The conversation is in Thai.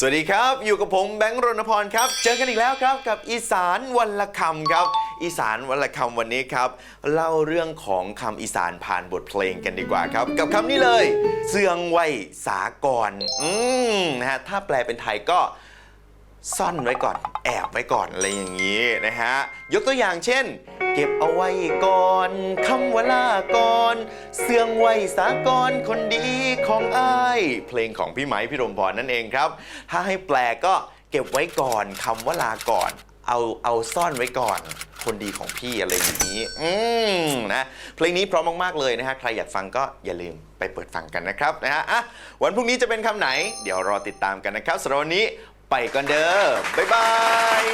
สวัสดีครับ อยู่กับผมแบงค์รณพรครับ เจอกันอีกแล้วครับกับอีสานวันละคำครับ อีสานวันละคำวันนี้ครับ เล่าเรื่องของคำอีสานผ่านบทเพลงกันดีกว่าครับ กับคำนี้เลย เสื่องไวยสากรอืมนะฮะถ้าแปลเป็นไทยก็ซ่อนไว้ก่อน แอบไว้ก่อนอะไรอย่างนี้นะฮะยกตัวอย่างเช่น เก็บเอาไว้ก่อนคำว่าลาก่อน เสื่องไว้สากรคนดีของอ้าย เพลงของพี่ไหมพี่รมพรนั่นเองครับ ถ้าให้แปลก็เก็บไว้ก่อนคำว่าลาก่อน เอาเอาซ่อนไว้ก่อนคนดีของพี่อะไรอย่างนี้ อืมนะ เพลงนี้เพร้อมมาก ๆ เลยนะฮะ ใครอยากฟังก็อย่าลืมไปเปิดฟังกันนะครับนะฮะ อะ วันพรุ่งนี้จะเป็นคำไหน เดี๋ยวรอติดตามกันนะครับสำหรับวันนี้ไปก่อนเด้อ บ๊ายบาย